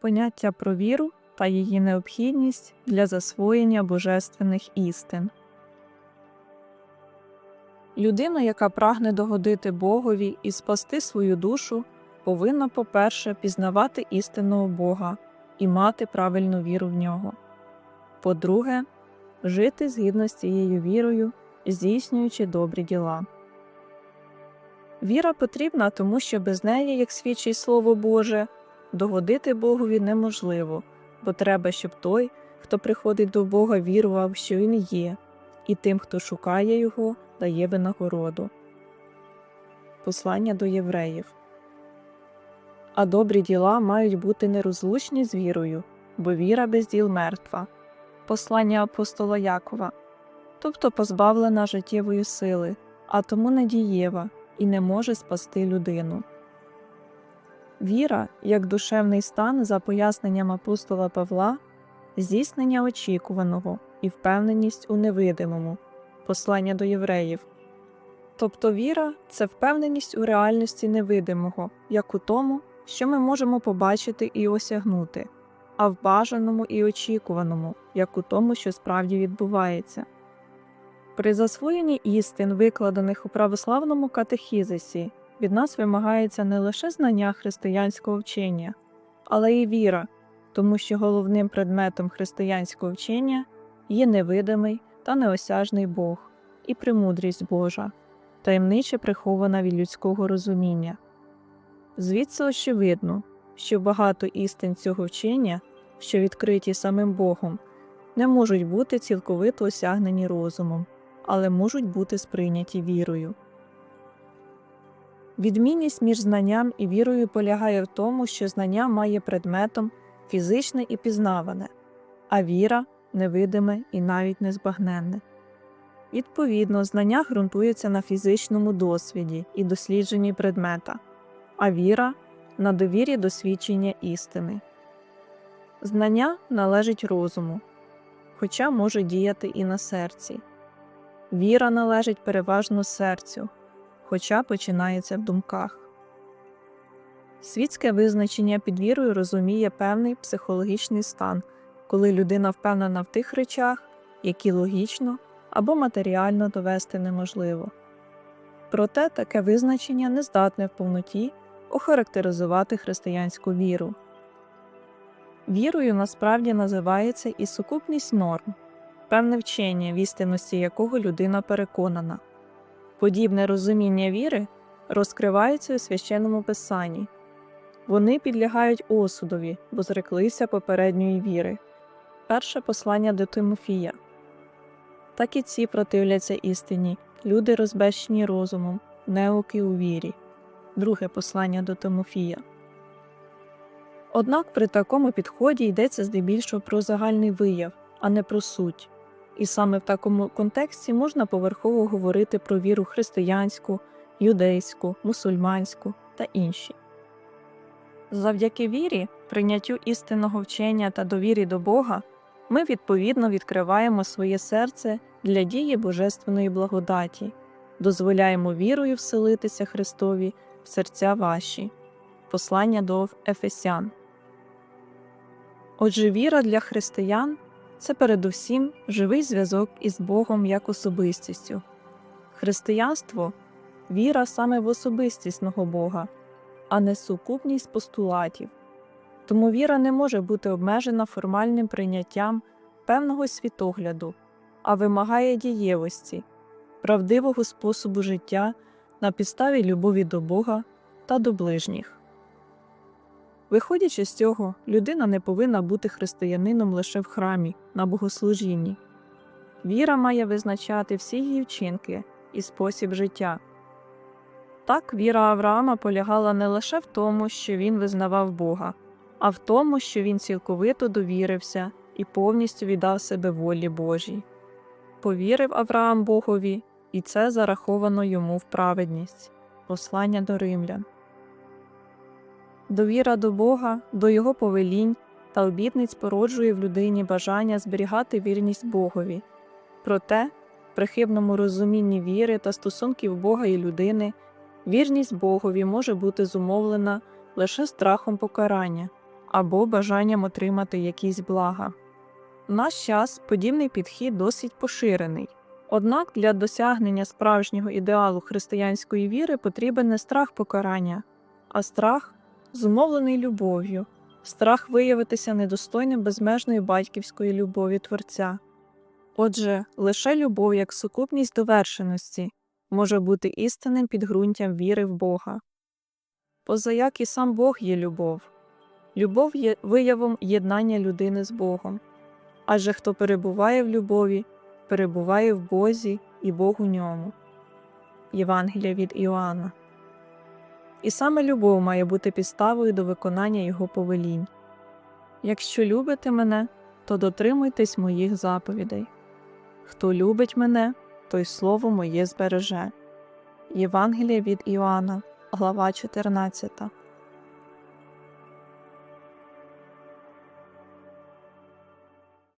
поняття про віру та її необхідність для засвоєння божественних істин. Людина, яка прагне догодити Богові і спасти свою душу, повинна, по-перше, пізнавати істинного Бога і мати правильну віру в нього. По-друге, жити згідно з цією вірою, здійснюючи добрі діла. Віра потрібна, тому що без неї, як свідчить Слово Боже, догодити Богові неможливо, бо треба, щоб той, хто приходить до Бога, вірував, що Він є, і тим, хто шукає Його, дає винагороду. Послання до євреїв. А добрі діла мають бути нерозлучні з вірою, бо віра без діл мертва. Послання апостола Якова, тобто позбавлена життєвої сили, а тому недієва і не може спасти людину. Віра, як душевний стан, за поясненням апостола Павла, здійснення очікуваного і впевненість у невидимому, послання до євреїв. Тобто віра це впевненість у реальності невидимого, як у тому, що ми можемо побачити і осягнути, а в бажаному і очікуваному, як у тому, що справді відбувається. При засвоєнні істин, викладених у православному катехізисі, від нас вимагається не лише знання християнського вчення, але й віра, тому що головним предметом християнського вчення є невидимий та неосяжний Бог і премудрість Божа, таємниче прихована від людського розуміння. Звідси очевидно, що багато істин цього вчення, що відкриті самим Богом, не можуть бути цілковито осягнені розумом, але можуть бути сприйняті вірою. Відмінність між знанням і вірою полягає в тому, що знання має предметом фізичне і пізнаване, а віра невидиме і навіть незбагненне. Відповідно, знання ґрунтується на фізичному досвіді і дослідженні предмета, а віра на довірі досвідчення істини. Знання належить розуму, хоча може діяти і на серці. Віра належить переважно серцю, хоча починається в думках. Світське визначення під вірою розуміє певний психологічний стан, коли людина впевнена в тих речах, які логічно або матеріально довести неможливо. Проте таке визначення не здатне в повноті охарактеризувати християнську віру. Вірою насправді називається і сукупність норм, певне вчення, в істинності якого людина переконана. Подібне розуміння віри розкривається у священному писанні. Вони підлягають осудові, бо зреклися попередньої віри. Перше послання до Тимофія. Так і ці противляться істині, люди розбещені розумом, неуки у вірі. Друге послання до Тимофія. Однак при такому підході йдеться здебільшого про загальний вияв, а не про суть. І саме в такому контексті можна поверхово говорити про віру християнську, юдейську, мусульманську та інші. Завдяки вірі, прийняттю істинного вчення та довірі до Бога, ми відповідно відкриваємо своє серце для дії Божественної благодаті, дозволяємо вірою вселитися Христові в серця ваші. Послання до Ефесян. Отже, віра для християн це передусім живий зв'язок із Богом як особистістю. Християнство віра саме в особистісного Бога, а не сукупність постулатів. Тому віра не може бути обмежена формальним прийняттям певного світогляду, а вимагає дієвості, правдивого способу життя на підставі любові до Бога та до ближніх. Виходячи з цього, людина не повинна бути християнином лише в храмі, на богослужінні. Віра має визначати всі її вчинки і спосіб життя. Так, віра Авраама полягала не лише в тому, що він визнавав Бога, а в тому, що він цілковито довірився і повністю віддав себе волі Божій. Повірив Авраам Богові, і це зараховано йому в праведність. Послання до римлян. Довіра до Бога, до Його повелінь та обітниць породжує в людині бажання зберігати вірність Богові. Проте, при хибному розумінні віри та стосунків Бога і людини, вірність Богові може бути зумовлена лише страхом покарання або бажанням отримати якісь блага. В наш час подібний підхід досить поширений. Однак для досягнення справжнього ідеалу християнської віри потрібен не страх покарання, а страх, зумовлений любов'ю, страх виявитися недостойним безмежної батьківської любові Творця. Отже, лише любов як сукупність довершеності може бути істинним підґрунтям віри в Бога. Позаяк і сам Бог є любов. Любов є виявом єднання людини з Богом. Адже хто перебуває в любові, перебуває в Бозі і Бог у ньому. Євангелія від Іоанна. І саме любов має бути підставою до виконання Його повелінь. Якщо любите мене, то дотримуйтесь моїх заповідей. Хто любить мене, той слово моє збереже. Євангелія від Іоанна, глава 14.